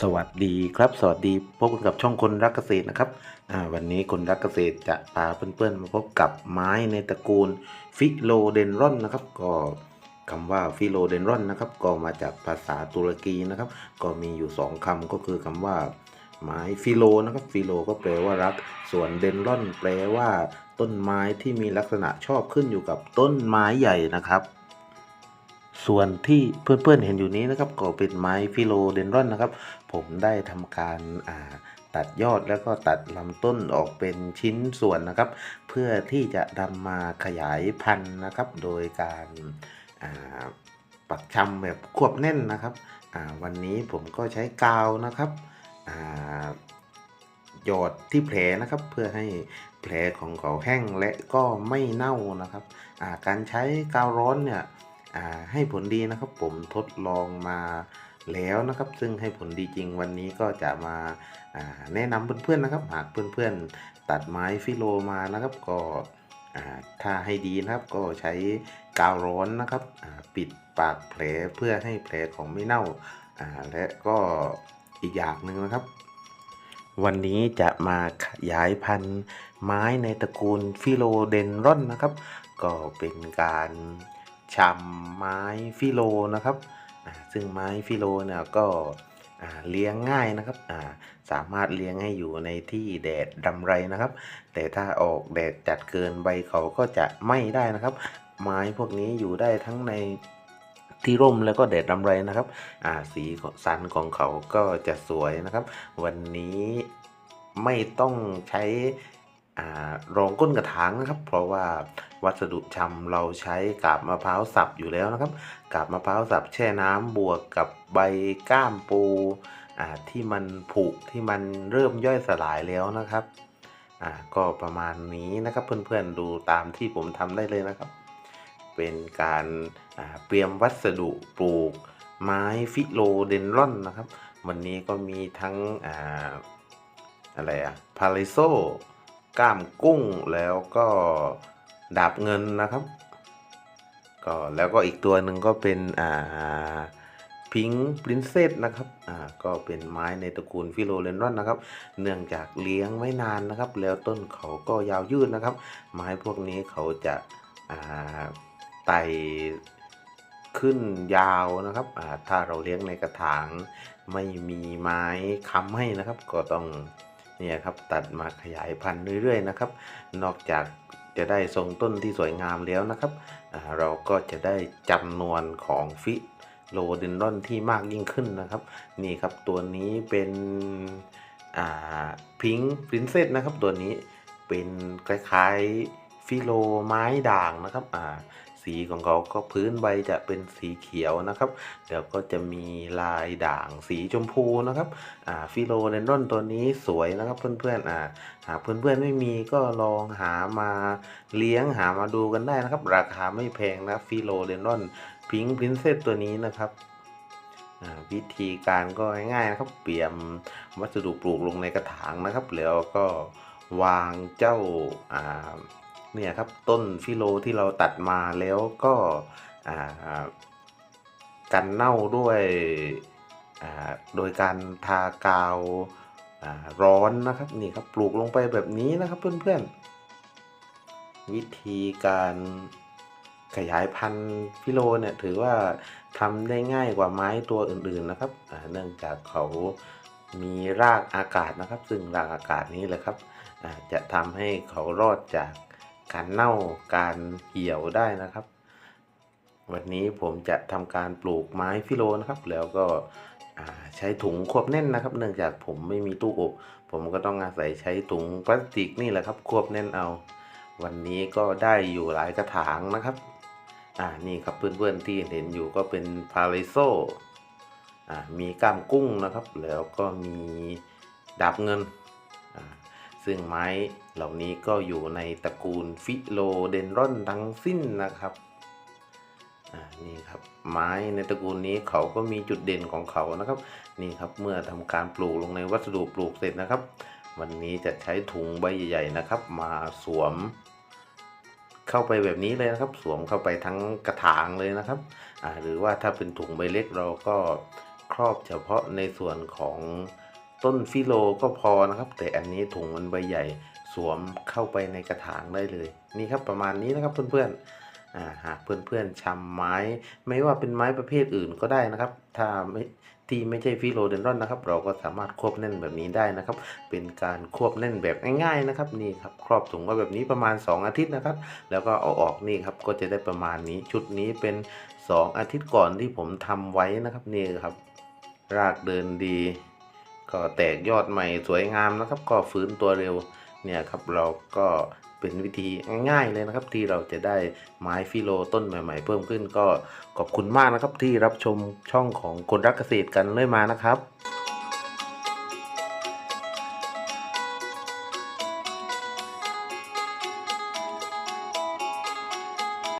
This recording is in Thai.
สวัสดีครับสวัสดีพบกันกับช่องคนรักเกษตรนะครับวันนี้คนรักเกษตรจะพาเพื่อนๆมาพบกับไม้ในตระกูลฟิโลเดนรอนนะครับ ก็คำว่าฟิโลเดนรอนนะครับ ก็มาจากภาษาตุรกีนะครับ ก็มีอยู่สองคำก็คือคำว่าไม้ฟิโลนะครับฟิโลก็แปลว่ารัก ส่วนเดนรอน แปลว่า ต้นไม้ที่มีลักษณะชอบขึ้นอยู่กับต้นไม้ใหญ่นะครับ ส่วนที่เพื่อนๆเห็นอยู่นี้นะครับก็เป็นไม้ฟิโลเดนรอนนะครับ ผมได้ทำการาตัดยอดแล้วก็ตัดลำต้นออกเป็นชิ้นส่วนนะครับ เพื่อที่จะนำมาขยายพันธุ์นะครับ โดยการาปักชำแบบควบแน่นนะครับ วันนี้ผมก็ใช้กาวนะครับหยอดที่แผลนะครับเพื่อให้แผลของเขาแห้งและก็ไม่เน่านะครับาการใช้กาวร้อนเนี่ย ให้ผลดีนะครับผมทดลองมาแล้วนะครับ ซึ่งให้ผลดีจริงวันนี้ก็จะมาาแนะนำเพื่อนๆนะครับ หากเพื่อนๆตัดไม้ฟิโลมานะครับก็อ่าถ้าให้ดีนะครับก็ใช้กาวร้อนนะครับปิดปากแผลเพื่อให้แผลของไม่เน่าอ่าและก็อีกอย่างหนึ่งนะครับ วันนี้จะมาขยายพันธุ์ไม้ในตระกูลฟิโลเดนรอนนะครับ ก็เป็นการ ชำไม้ฟิโลนะครับ ซึ่งไม้ฟิโลเนี่ยก็เลี้ยงง่ายนะครับาสามารถเลี้ยงให้อยู่ในที่แดดดำไรนะครับ แต่ถ้าออกแดดจัดเกินใบเขาก็จะไม้ได้นะครับ ไม้พวกนี้อยู่ได้ทั้งในที่ร่มแล้วก็แดดดำไรนะครับสีสันของเขาก็จะสวยนะครับ วันนี้ไม่ต้องใช้ รองก้นกระถางนะครับ เพราะว่าวัสดุชำเราใช้กาบมะพร้าวสับอยู่แล้วนะครับ กาบมะพร้าวสับแช่น้ำบวกกับใบก้ามปูที่มันผุที่มันเริ่มย่อยสลายแล้วนะครับก็ประมาณนี้นะครับเพื่อนๆดูตามที่ผมทำได้เลยนะครับ เป็นการเตรียมวัสดุปลูก ไม้ฟิโลเดนรอนนะครับ วันนี้ก็มีทั้งออะไรอะพาริโซ ก้ามกุ้งแล้วก็ดาบเงินนะครับ ก็แล้วก็อีกตัวหนึ่งก็เป็นอ่าพิงปรินเซสนะครับ อ่า ก็เป็นไม้ในตระกูลฟิโลเดนรอนนะครับ เนื่องจากเลี้ยงไม่นานนะครับ แล้วต้นเขาก็ยาวยืดนะครับ ไม้พวกนี้เขาจะอ่าไต่ขึ้นยาวนะครับ อ่า ถ้าเราเลี้ยงในกระถางไม่มีไม้ค้ำให้นะครับ ก็ต้อง เนี่ยครับตัดมาขยายพันธุ์เรื่อยๆนะครับ นอกจากจะได้ทรงต้นที่สวยงามแล้วนะครับเราก็จะได้จำนวนของฟิโลเดนดอนที่มากยิ่งขึ้นนะครับ นี่ครับตัวนี้เป็นพิงค์ปรินเซสนะครับ ตัวนี้เป็นคล้ายๆฟิโลไม้ด่างนะครับ สีของเขาก็พื้นใบจะเป็นสีเขียวนะครับเดี๋ยวก็จะมีลายด่างสีชมพูนะครับอ่าฟิโลเดนดอนตัวนี้สวยนะครับเพื่อนๆอ่าหากเพื่อนๆไม่มีก็ลองหามาเลี้ยงหามาดูกันได้นะครับ ราคาไม่แพงนะฟิโลเดนดอนพิงค์พรินเซสตัวนี้นะครับวิธีการก็ง่ายๆนะครับ เปลี่ยมวัสดุปลูกลงในกระถางนะครับ แล้วก็วางเจ้า เนี่ยครับต้นฟิโลที่เราตัดมาแล้วก็อ่ากันเน่าด้วยโดยการทากาวร้อนนะครับนี่ครับปลูกลงไปแบบนี้นะครับเพื่อนๆ วิธีการขยายพันธุ์ฟิโลเนี่ยถือว่าทำได้ง่ายกว่าไม้ตัวอื่นๆนะครับเนื่องจากเขามีรากอากาศนะครับ ซึ่งรากอากาศนี้แหละครับจะทำให้เขารอดจาก การเน่าการเหี่ยวได้นะครับ วันนี้ผมจะทำการปลูกไม้ฟิโลนะครับ แล้วก็ใช้ถุงควบแน่นนะครับ เนื่องจากผมไม่มีตู้อบ ผมก็ต้องอาศัยใช้ถุงพลาสติกนี่แหละครับ ควบแน่นเอา วันนี้ก็ได้อยู่หลายกระถางนะครับอ่านี่ครับเพื่อนๆที่เห็นอยู่ก็เป็นพาริโซอ่ามีก้ามกุ้งนะครับ แล้วก็มีดาบเงินอ่าซึ่งไม้ เหล่านี้ก็อยู่ในตระกูลฟิโลเดนรอนทั้งสิ้นนะครับอ่านี่ครับไม้ในตระกูลนี้เขาก็มีจุดเด่นของเขานะครับ นี่ครับเมื่อทำการปลูกลงในวัสดุปลูกเสร็จนะครับ วันนี้จะใช้ถุงใบใหญ่ๆนะครับ มาสวม เข้าไปแบบนี้เลยนะครับ สวมเข้าไปทั้งกระถางเลยนะครับหรือว่าถ้าเป็นถุงใบเล็กเราก็ครอบเฉพาะในส่วนของต้นฟิโลก็พอนะครับ แต่อันนี้ถุงมันใบใหญ่ สวมเข้าไปในกระถางได้เลย นี่ครับประมาณนี้นะครับเพื่อนๆอ่าหากเพื่อนๆชำไม้ ไม่ว่าเป็นไม้ประเภทอื่นก็ได้นะครับ ถ้าไม่ที่ไม่ใช่ฟิโลเดนรอนนะครับ เราก็สามารถควบแน่นแบบนี้ได้นะครับ เป็นการควบแน่นแบบง่ายๆนะครับนี่ครับครอบถุงไว้แบบนี้ประมาณ 2 อาทิตย์นะครับ แล้วก็เอาออกนี่ครับก็จะได้ประมาณนี้ชุดนี้เป็น 2 อาทิตย์ก่อนที่ผมทำไว้นะครับนี่ครับ รากเดินดี ก็แตกยอดใหม่สวยงามนะครับ ก็ฟื้นตัวเร็ว เนี่ยครับเราก็เป็นวิธีง่ายๆเลยนะครับ ที่เราจะได้ไม้ฟิโลต้นใหม่ ๆ เพิ่มขึ้นก็ขอบคุณมากนะครับที่รับชมช่องของคนรักเกษตรกันเลยมานะครับ